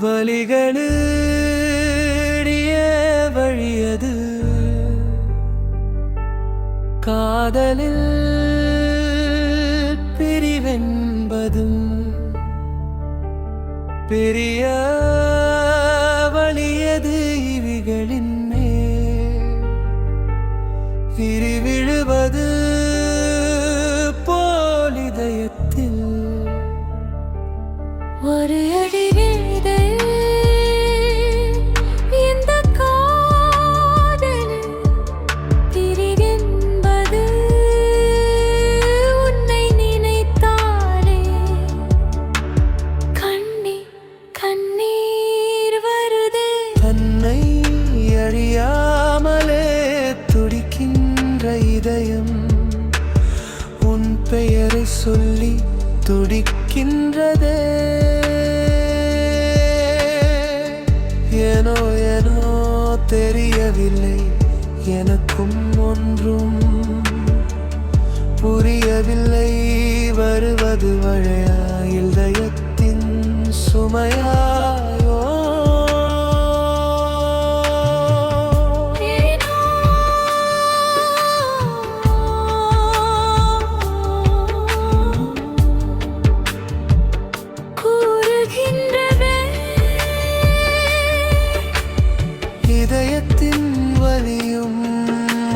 வழிகளிய வழியது. காதலில் பிரிவென்பதும் பெரிய வழியது இவிகளின் மேல். விரிவிழுவது கண்ணீர் வருது. தன்னை அறியாமலே துடிக்கின்ற இதயம் உன் பெயரை சொல்லி துடிக்கின்றதே. ஏனோ ஏனோ தெரியவில்லை எனக்கும் ஒன்றும் புரியவில்லை. வருவது மழையா இதயத்தின் சுமையா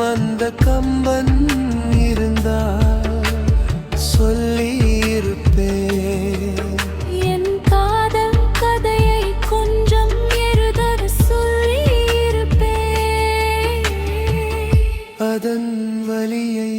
அந்த கம்பன் இருந்தால் சொல்லி இருப்பேன் என் காதல் கதையை கொஞ்சம் எழுதர் சொல்லி அதன் வழியை